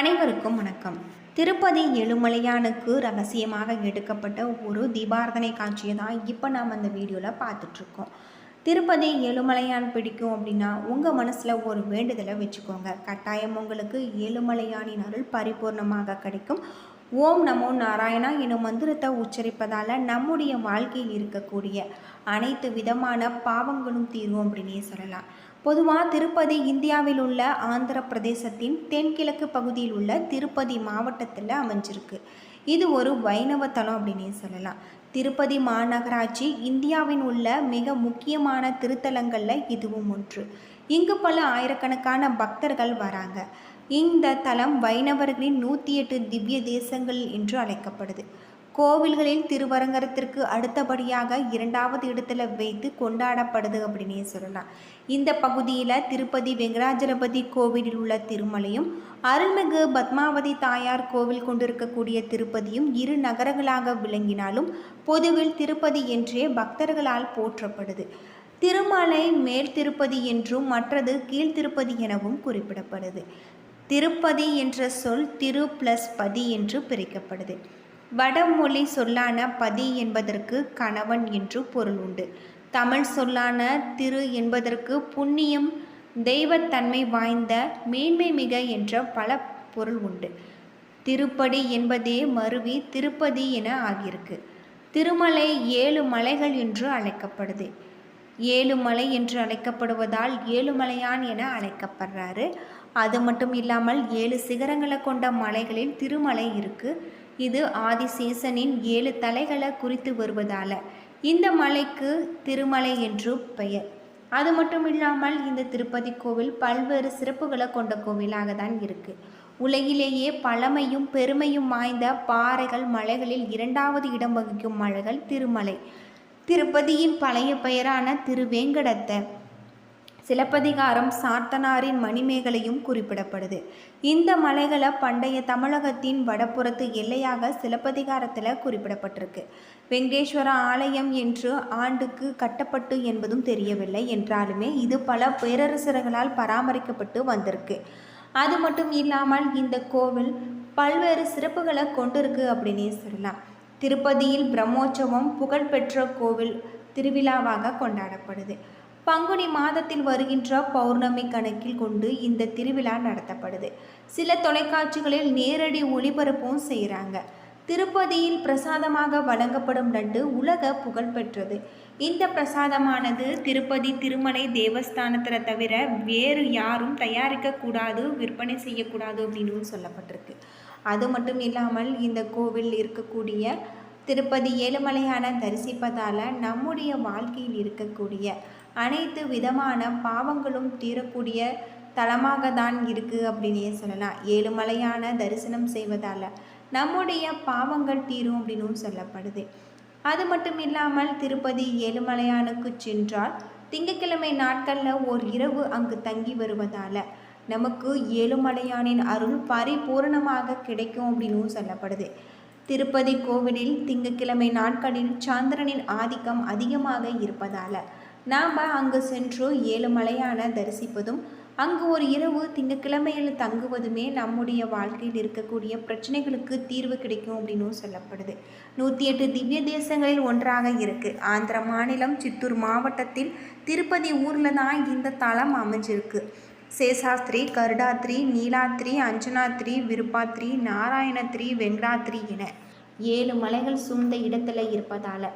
அனைவருக்கும் வணக்கம். திருப்பதி எழுமலையானுக்கு ரகசியமாக எடுக்கப்பட்ட ஒரு தீபாரதனை காட்சியை தான் இப்போ நாம் அந்த வீடியோவில் பார்த்துட்ருக்கோம். திருப்பதி ஏழுமலையான் பிடிக்கும் அப்படின்னா உங்கள் மனசில் ஒரு வேண்டுதலை வச்சுக்கோங்க. கட்டாயம் உங்களுக்கு ஏழுமலையானின் அருள் பரிபூர்ணமாக கிடைக்கும். ஓம் நமோ நாராயணா எனும் மந்திரத்தை உச்சரிப்பதால் நம்முடைய வாழ்க்கையில் இருக்கக்கூடிய அனைத்து விதமான பாவங்களும் தீரும் அப்படின்னே சொல்லலாம். பொதுவாக திருப்பதி இந்தியாவில் உள்ள ஆந்திர பிரதேசத்தின் தென்கிழக்கு பகுதியில் உள்ள திருப்பதி மாவட்டத்தில் அமைஞ்சிருக்கு. இது ஒரு வைணவ தலம் அப்படின்னே சொல்லலாம். திருப்பதி மாநகராட்சி இந்தியாவின் உள்ள மிக முக்கியமான திருத்தலங்களில் இதுவும் ஒன்று. இங்கு பல ஆயிரக்கணக்கான பக்தர்கள் வராங்க. இந்த தலம் வைணவர்களின் நூற்றி எட்டு திவ்ய தேசங்கள் என்று அழைக்கப்படுது. கோவில்களில் திருவரங்கரத்திற்கு அடுத்தபடியாக இரண்டாவது இடத்துல வைத்து கொண்டாடப்படுது அப்படின்னே சொல்லலாம். இந்த பகுதியில் திருப்பதி வெங்கடாஜலபதி கோவிலில் உள்ள திருமலையும் அருள்மிகு பத்மாவதி தாயார் கோவில் கொண்டிருக்கக்கூடிய திருப்பதியும் இரு நகரங்களாக விளங்கினாலும் பொதுவில் திருப்பதி என்றே பக்தர்களால் போற்றப்படுது. திருமலை மேல் திருப்பதி என்றும் மற்றது கீழ் திருப்பதி எனவும் குறிப்பிடப்படுது. திருப்பதி என்ற சொல் திரு பிளஸ் பதி என்று பிரிக்கப்படுது. வடமொழி சொல்லான பதி என்பதற்கு கணவன் என்று பொருள் உண்டு. தமிழ் சொல்லான திரு என்பதற்கு புண்ணியம் தெய்வத்தன்மை வாய்ந்த மேன்மை மிக என்ற பல பொருள் உண்டு. திருப்படி என்பதே மருவி திருப்பதி என ஆகியிருக்கு. திருமலை ஏழு மலைகள் என்று அழைக்கப்படுது. ஏழு மலை என்று அழைக்கப்படுவதால் ஏழுமலையான் என அழைக்கப்படுறாரு. அது மட்டும் இல்லாமல் ஏழு சிகரங்களை கொண்ட மலைகளில் திருமலை இருக்குது இது ஆதிசேசனின் ஏழு தலைகளை குறித்து வருவதால். இந்த மலைக்கு திருமலை என்று பெயர். அது மட்டும் இல்லாமல் இந்த திருப்பதி கோவில் பல்வேறு சிறப்புகளை கொண்ட கோவிலாக தான் இருக்குது உலகிலேயே பழமையும் பெருமையும் வாய்ந்த பாறைகள் மலைகளில் இரண்டாவது இடம் வகிக்கும் மலைகள் திருமலை. திருப்பதியின் பழைய பெயரான திருவேங்கடத்தை. சிலப்பதிகாரம் சாத்தனாரின் மணிமேகலையும் குறிப்பிடப்படுது. இந்த மலைகளை பண்டைய தமிழகத்தின் வடப்புறத்து எல்லையாக சிலப்பதிகாரத்தில் குறிப்பிடப்பட்டிருக்கு. வெங்கடேஸ்வர ஆலயம் என்று ஆண்டுக்கு கட்டப்பட்டு என்பதும் தெரியவில்லை என்றாலுமே இது பல பேரரசர்களால் பராமரிக்கப்பட்டு வந்திருக்கு. அது மட்டும் இல்லாமல் இந்த கோவில் பல்வேறு சிறப்புகளை கொண்டிருக்கு அப்படின்னே சொல்லலாம். திருப்பதியில் பிரம்மோற்சவம் புகழ்பெற்ற கோவில் திருவிழாவாக கொண்டாடப்படுது. பங்குனி மாதத்தில் வருகின்ற பௌர்ணமி கணக்கில் கொண்டு இந்த திருவிழா நடத்தப்படுது. சில தொலைக்காட்சிகளில் நேரடி ஒளிபரப்பும் செய்கிறாங்க திருப்பதியில் பிரசாதமாக வழங்கப்படும் லட்டு உலக புகழ்பெற்றது இந்த பிரசாதமானது திருப்பதி திருமலை தேவஸ்தானத்தில் தவிர வேறு யாரும் தயாரிக்கக்கூடாது விற்பனை செய்யக்கூடாது அப்படின்னு சொல்லப்பட்டிருக்கு. அது மட்டும் இல்லாமல் இந்த கோவில் இருக்கக்கூடிய திருப்பதி ஏழுமலையான தரிசிப்பதால் நம்முடைய வாழ்க்கையில் இருக்கக்கூடிய அனைத்து விதமான பாவங்களும் தீரக்கூடிய தலமாக தான் இருக்குது அப்படின்னே சொல்லலாம். ஏழுமலையான தரிசனம் செய்வதால் நம்முடைய பாவங்கள் தீரும் அப்படின்னும் சொல்லப்படுது. அது மட்டும் இல்லாமல் திருப்பதி ஏழுமலையானுக்கு சென்றால் திங்கட்கிழமை நாட்களில் ஓர் இரவு அங்கு தங்கி வருவதால் நமக்கு ஏழுமலையானின் அருள் பரிபூரணமாக கிடைக்கும் அப்படின்னும் சொல்லப்படுது. திருப்பதி கோவிலில் திங்கட்கிழமை நாட்களில் சந்திரனின் ஆதிக்கம் அதிகமாக இருப்பதால் நாம் அங்கு சென்று ஏழு மலையான தரிசிப்பதும் அங்கு ஒரு இரவு திங்கக்கிழமையில் தங்குவதுமே நம்முடைய வாழ்க்கையில் இருக்கக்கூடிய பிரச்சனைகளுக்கு தீர்வு கிடைக்கும் அப்படின்னும் சொல்லப்படுது. நூற்றி எட்டு திவ்ய தேசங்களில் ஒன்றாக இருக்குது ஆந்திர மாநிலம் சித்தூர் மாவட்டத்தில் திருப்பதி ஊரில் தான் இந்த தலம் அமைஞ்சிருக்கு. சேஷாஸ்திரி கருடாத்ரி நீலாத்ரி அஞ்சனாத்ரி விருப்பாத்ரி நாராயணத்ரி வெங்கடாத்ரி என ஏழு மலைகள் சூழ்ந்த இடத்துல இருப்பதால்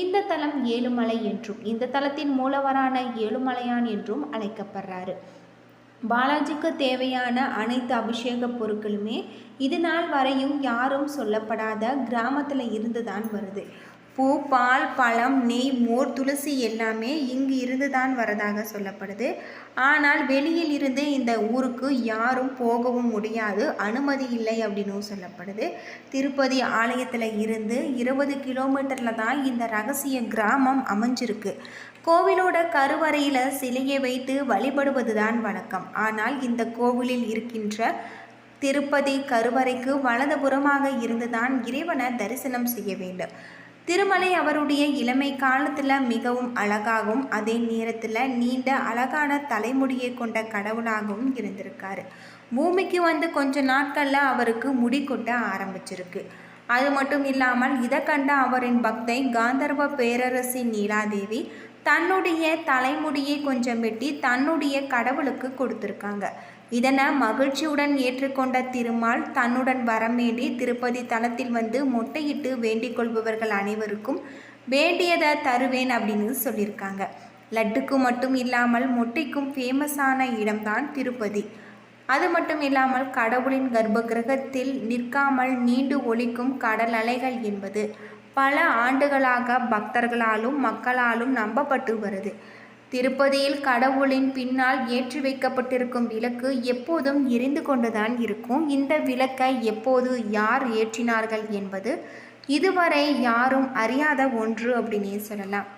இந்த தலம் ஏழுமலை என்றும் இந்த தலத்தின் மூலவரான ஏழுமலையான் என்றும் அழைக்கப்படுறாரு. பாலாஜிக்கு தேவையான அனைத்து அபிஷேக பொருட்களுமே இது நாள் வரையும் யாரும் சொல்லப்படாத கிராமத்தில் இருந்து தான் வருது. பூ பால் பழம் நெய் மோர் துளசி எல்லாமே இங்கு இருந்து தான் வரதாக சொல்லப்படுது. ஆனால் வெளியில் இருந்து இந்த ஊருக்கு யாரும் போகவும் முடியாது. அனுமதி இல்லை அப்படின்னும் சொல்லப்படுது. திருப்பதி ஆலயத்தில் இருந்து இருபது கிலோமீட்டரில் தான் இந்த ரகசிய கிராமம் அமைஞ்சிருக்கு. கோவிலோட கருவறையில் சிலையை வைத்து வழிபடுவது தான் வழக்கம். ஆனால் இந்த கோவிலில் இருக்கின்ற திருப்பதி கருவறைக்கு வலதுபுறமாக இருந்துதான் இறைவனை தரிசனம் செய்ய வேண்டும். திருமலை அவருடைய இளமை காலத்தில் மிகவும் அழகாகவும் அதே நேரத்தில் நீண்ட அழகான தலைமுடியை கொண்ட கடவுளாகவும் இருந்திருக்காரு. பூமிக்கு வந்து கொஞ்ச நாட்களில் அவருக்கு முடி கொட்ட ஆரம்பிச்சிருக்கு. அது மட்டும் இல்லாமல் இதை கண்ட அவரின் பக்தை காந்தர்வ பேரரசி நீலாதேவி தன்னுடைய தலைமுடியை கொஞ்சம் வெட்டி தன்னுடைய கடவுளுக்கு கொடுத்துருக்காங்க. இதனை மகிழ்ச்சியுடன் ஏற்றுக்கொண்ட திருமால் தன்னுடன் வரமேண்டி திருப்பதி தலத்தில் வந்து மொட்டையிட்டு வேண்டிக் கொள்பவர்கள் அனைவருக்கும் வேண்டியதை தருவேன் அப்படின்னு சொல்லியிருக்காங்க. லட்டுக்கு மட்டும் இல்லாமல் மொட்டைக்கும் ஃபேமஸான இடம்தான் திருப்பதி. அது மட்டும் இல்லாமல் கடவுளின் கர்ப்ப கிரகத்தில் நிற்காமல் நீண்டு ஒழிக்கும் கடல் அலைகள் என்பது பல ஆண்டுகளாக பக்தர்களாலும் மக்களாலும் நம்பப்பட்டு வருது. திருப்பதியில் கடவுளின் பின்னால் ஏற்றி வைக்கப்பட்டிருக்கும் விளக்கு எப்போதும் எரிந்து கொண்டுதான் இருக்கும். இந்த விளக்கை எப்போது யார் ஏற்றினார்கள் என்பது இதுவரை யாரும் அறியாத ஒன்று அப்படின்னே சொல்லலாம்.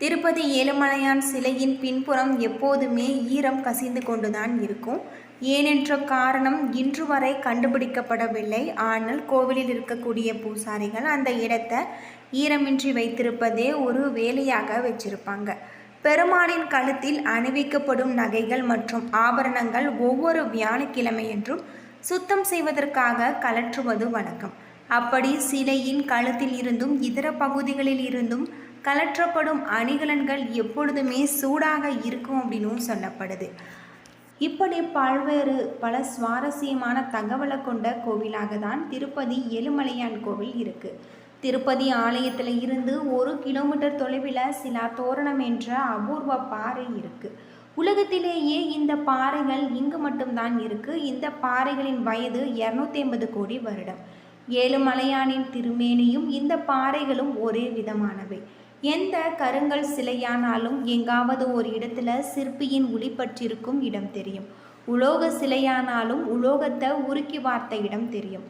திருப்பதி ஏழுமலையான் சிலையின் பின்புறம் எப்போதுமே ஈரம் கசிந்து கொண்டுதான் இருக்கும். ஏனென்ற காரணம் இன்று வரை கண்டுபிடிக்கப்படவில்லை. ஆனால் கோவிலில் இருக்கக்கூடிய பூசாரிகள் அந்த இடத்தை ஈரமின்றி வைத்திருப்பதே ஒரு வேலையாக வச்சிருப்பாங்க. பெருமாளின் கழுத்தில் அணிவிக்கப்படும் நகைகள் மற்றும் ஆபரணங்கள் ஒவ்வொரு வியாழக்கிழமையன்றும் சுத்தம் செய்வதற்காக கலற்றுவது வழக்கம் அப்படி சிலையின் கழுத்தில் இருந்தும் இதர பகுதிகளில் இருந்தும் கலற்றப்படும் அணிகலன்கள் எப்பொழுதுமே சூடாக இருக்கும் அப்படின்னும் சொல்லப்படுது. இப்படி பல்வேறு பல சுவாரஸ்யமான தகவலை கொண்ட கோவிலாக தான் திருப்பதி ஏழுமலையான் கோவில் இருக்குது திருப்பதி ஆலயத்தில் இருந்து ஒரு கிலோமீட்டர் தொலைவில் சிலா தோரணம் என்ற அபூர்வ பாறை இருக்குது உலகத்திலேயே இந்த பாறைகள் இங்கு மட்டும்தான் இருக்குது இந்த பாறைகளின் வயது இரநூத்தி ஐம்பது கோடி வருடம். ஏழுமலையானின் திருமேனியும் இந்த பாறைகளும் ஒரே விதமானவை. எந்த கருங்கல் சிலையானாலும் எங்காவது ஒரு இடத்துல சிற்பியின் ஒளி பற்றிருக்கும் இடம் தெரியும். உலோக சிலையானாலும் உலோகத்தை உருக்கி வார்த்த இடம் தெரியும்.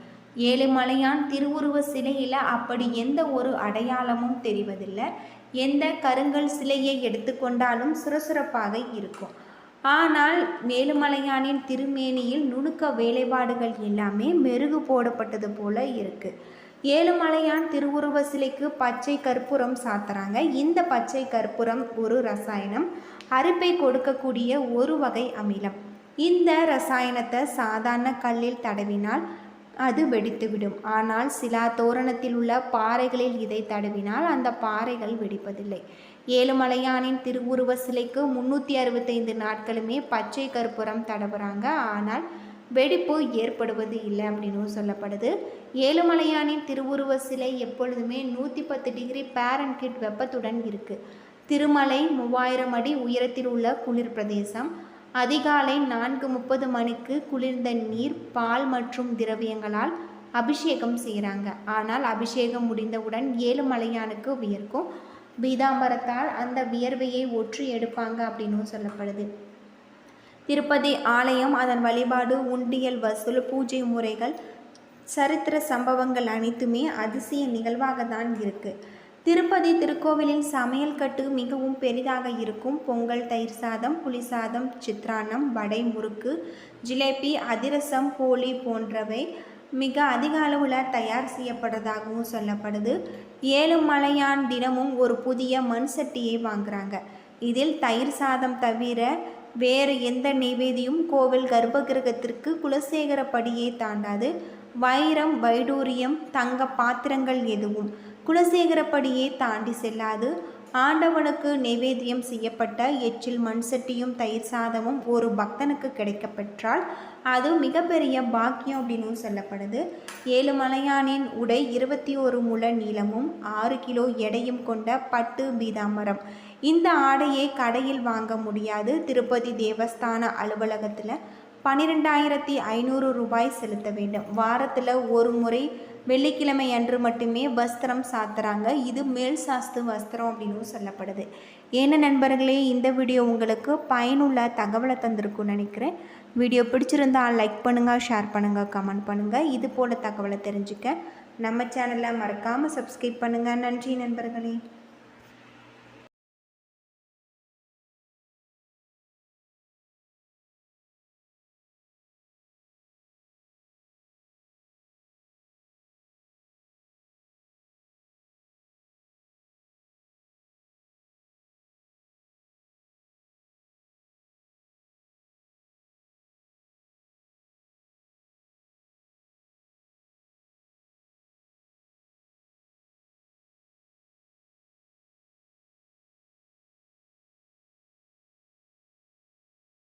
ஏழுமலையான் திருவுருவ சிலையில் அப்படி எந்த ஒரு அடையாளமும் தெரிவதில்லை. எந்த கருங்கல் சிலையை எடுத்துக்கொண்டாலும் சுரசுரப்பாக இருக்கும். ஆனால் மேலுமலையானின் திருமேனியில் நுணுக்க வேலைப்பாடுகள் எல்லாமே மெருகு போடப்பட்டது போல இருக்குது ஏழுமலையான் திருவுருவ சிலைக்கு பச்சை கற்பூரம் சாத்துறாங்க. இந்த பச்சை கற்பூரம் ஒரு ரசாயனம். அரிப்பை கொடுக்கக்கூடிய ஒரு வகை அமிலம். இந்த ரசாயனத்தை சாதாரண கல்லில் தடவினால் அது வெடித்துவிடும். ஆனால் சிலா தோரணத்தில் உள்ள பாறைகளில் இதை தடவினால் அந்த பாறைகள் வெடிப்பதில்லை. ஏழுமலையானின் திருவுருவ சிலைக்கு முன்னூற்றி அறுபத்தைந்து நாட்களுமே பச்சை கற்பூரம் தடவுறாங்க. ஆனால் வெடிப்பு ஏற்படுவது இல்லை அப்படின்னு சொல்லப்படுது. ஏழுமலையானின் திருவுருவ சிலை எப்பொழுதுமே நூற்றி பத்து டிகிரி பேரன்கிட் வெப்பத்துடன் இருக்குது திருமலை மூவாயிரம் அடி உயரத்தில் உள்ள குளிர் பிரதேசம் அதிகாலை நான்கு முப்பது மணிக்கு குளிர்ந்த நீர் பால் மற்றும் திரவியங்களால் அபிஷேகம் செய்கிறாங்க ஆனால் அபிஷேகம் முடிந்தவுடன் ஏழுமலையானுக்கு வியர்க்கும். பீதாம்பரத்தால் அந்த வியர்வையை ஒற்று எடுப்பாங்க அப்படின்னும் சொல்லப்படுது. திருப்பதி ஆலயம் அதன் வழிபாடு உண்டியல் வசூல் பூஜை முறைகள் சரித்திர சம்பவங்கள் அனைத்துமே அதிசய நிகழ்வாக தான் இருக்குது திருப்பதி திருக்கோவிலின் சமையல் கட்டு மிகவும் பெரிதாக இருக்கும். பொங்கல் தயிர் சாதம் புளி சாதம் சித்ரான்னம் வடை முறுக்கு ஜிலேபி அதிரசம் போலி போன்றவை மிக அதிக அளவில் தயார் செய்யப்படுறதாகவும் சொல்லப்படுது. ஏழு மலையான் தினமும் ஒரு புதிய மண் சட்டியை வாங்குறாங்க. இதில் தயிர் சாதம் தவிர வேறு எந்த நெய்வேதியும் கோவில் கர்ப்பகிரகத்திற்கு குலசேகரப்படியே தாண்டாது. வைரம் வைடூரியம் தங்க பாத்திரங்கள் எதுவும். குலசேகரப்படியே தாண்டி செல்லாது. ஆண்டவனுக்கு நைவேத்தியம் செய்யப்பட்ட எச்சில் மண் சட்டியும் தயிர் சாதமும் ஒரு பக்தனுக்கு கிடைக்கப்பெற்றால் அது மிகப்பெரிய பாக்கியம் அப்படின்னு சொல்லப்படுது. ஏழு மலையானின் உடை இருபத்தி ஒரு முழ நீளமும் ஆறு கிலோ எடையும் கொண்ட பட்டு பீதாம்பரம். இந்த ஆடையை கடையில் வாங்க முடியாது. திருப்பதி தேவஸ்தான அலுவலகத்தில் பன்னிரெண்டாயிரத்தி ஐநூறு ரூபாய் செலுத்த வேண்டும். வாரத்தில் ஒரு முறை வெள்ளிக்கிழமை அன்று மட்டுமே வஸ்திரம் சாத்துறாங்க. இது மேல் சாஸ்து வஸ்திரம் அப்படின்னு சொல்லப்படுது. ஏன்னா நண்பர்களே இந்த வீடியோ உங்களுக்கு பயனுள்ள தகவலை தந்திருக்கும்னு நினைக்கிறேன். வீடியோ பிடிச்சிருந்தால் லைக் பண்ணுங்கள் ஷேர் பண்ணுங்கள் கமெண்ட் பண்ணுங்கள் இது போல் தகவலை தெரிஞ்சுக்க நம்ம சேனலை மறக்காமல் சப்ஸ்கிரைப் பண்ணுங்கள் நன்றி நண்பர்களே.